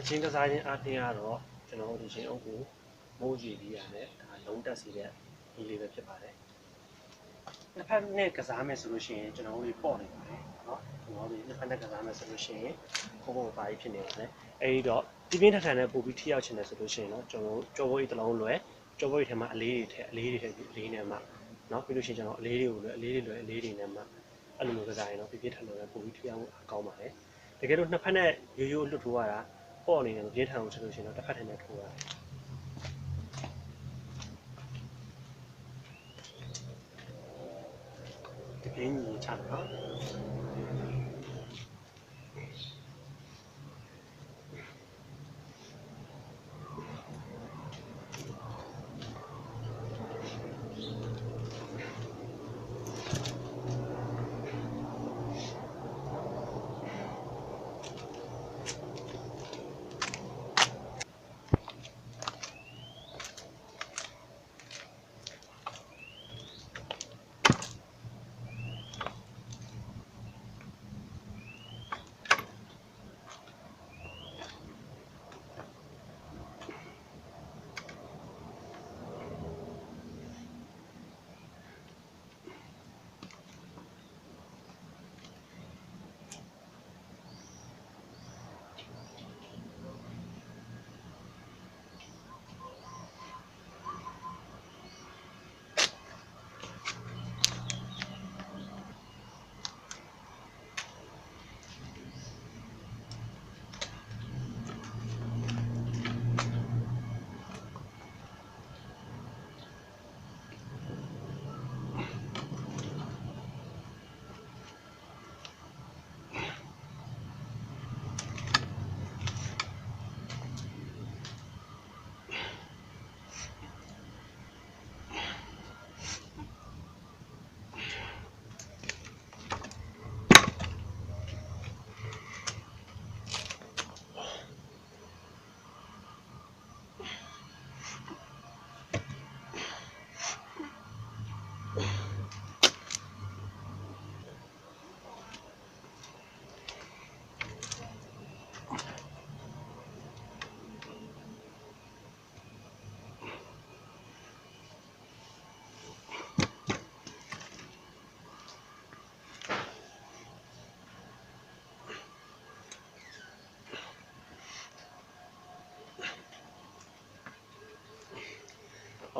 အချင်းကစားခြင်းအပြင်ကတော့ကျွန်တော်တို့ဒီချင်းအုပ်ကိုမိုးကြည့်ပြီးရတယ်ဒါလုံးတက်စီတဲ့ဒီလေးပဲဖြစ်ပါတယ်နှစ်ဖက်နဲ့ကစားမယ်ဆိုလို့ရှိရင်ကျွန်တော်တို့ပေါ့နေပါတယ်နော်ကျွန်တော်တို့နှစ်ဖက်နဲ့ကစားမယ်ဆိုလို့ရှိရင်ခိုးခိုးပါးဖြစ်နေတယ်အဲဒီတော့ပြင်းပြင်းထန်ထန်နဲ့ပို့ပြီးထိရောက်ချင်တယ်ဆိုလို့ရှိရင်တော့ကျွန်တော်ကြောဘွေးတစ်လုံးလွယ်ကြောဘွေးထဲမှာအလေးတွေထည့်အလေးတွေထည့်ပြီးအလေးနဲ့မှနော်ပြီးလို့ရှိရင်ကျွန်တော်အလေးတွေကိုလွယ်အလေးတွေလွယ်အလေးတွေနဲ့မှအဲ့လိုမျိုးကစားရင်တော့ပြင်းပြင်းထန်ထန်နဲ့ပို့ပြီးထိရောက်အောင်အကောင်းပါတယ်တကယ်လို့နှစ်ဖက်နဲ့ရိုးရိုးလွတ်ထိုးရတာ ပေါ့နေတယ်ပြင်းထန်အောင်ဆိုလို့ရှိရင်တော့တစ်ဖက်ထဲနဲ့ထိုးရတယ်တကယ်ကြီးချတယ်နော်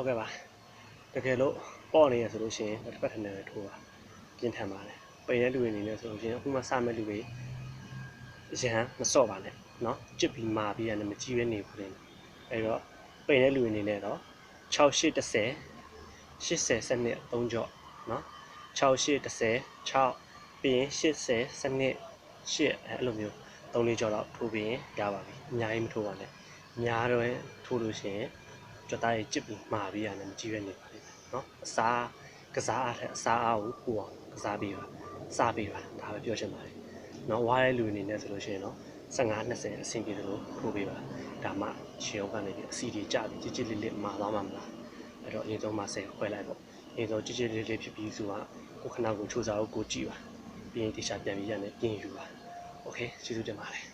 ဟုတ်ကဲ့ပါတကယ်လို့ပေါ့နေရဆိုလို့ရှိရင်တစ်ဖက်ထဲနဲ့ထိုးပါပြင်းထန်ပါတယ်ပိန်တဲ့လူတွေအနေနဲ့ဆိုလို့ရှိရင်အခုမှစမဲ့လူတွေရဟန်းမစော့ပါနဲ့เนาะကြစ်ပြီးမာပြီးရတယ်မကြည့်ရနေဘူးတဲ့အဲတော့ပိန်တဲ့လူတွေအနေနဲ့တော့6810 80စနစ်3ကြော့เนาะ6810 6ပြီးရင်80စနစ်8အဲ့လိုမျိုး3လေးကြော့တော့ထိုးပြီးရင်ရပါပြီအများကြီးမထိုးပါနဲ့အများတော့ထိုးလို့ရှိရင် ကြွသားကြီးကြစ်ပြီးမှာပြီးရတယ်မကြည့်ရနေပါလိမ့်မယ်เนาะအစားကစားအားထက်အစားအားကိုပို့အောင်ကစားပြီးပါစားပြီးပါဒါပဲပြောချင်ပါတယ်เนาะဝါးတဲ့လူအနေနဲ့ဆိုလို့ရှိရင်တော့15 20အဆင်ပြေတယ်လို့ထိုးပေးပါဒါမှရှင်အောင်ကနေပြီးအစီတွေကြပြီးကြစ်ကြစ်လေးလေးမှာသွားမှာမလားအဲ့တော့အရင်ဆုံးမှာ10ခွဲလိုက်ပေါ့အရင်ဆုံးကြစ်ကြစ်လေးလေးဖြစ်ပြီးဆိုတော့ကိုခဏကိုချိုးစားကိုကိုကြည့်ပါပြီးရင်တေချာပြန်ပြီးရနေပြင်ယူပါโอเคကျေးဇူးတင်ပါတယ်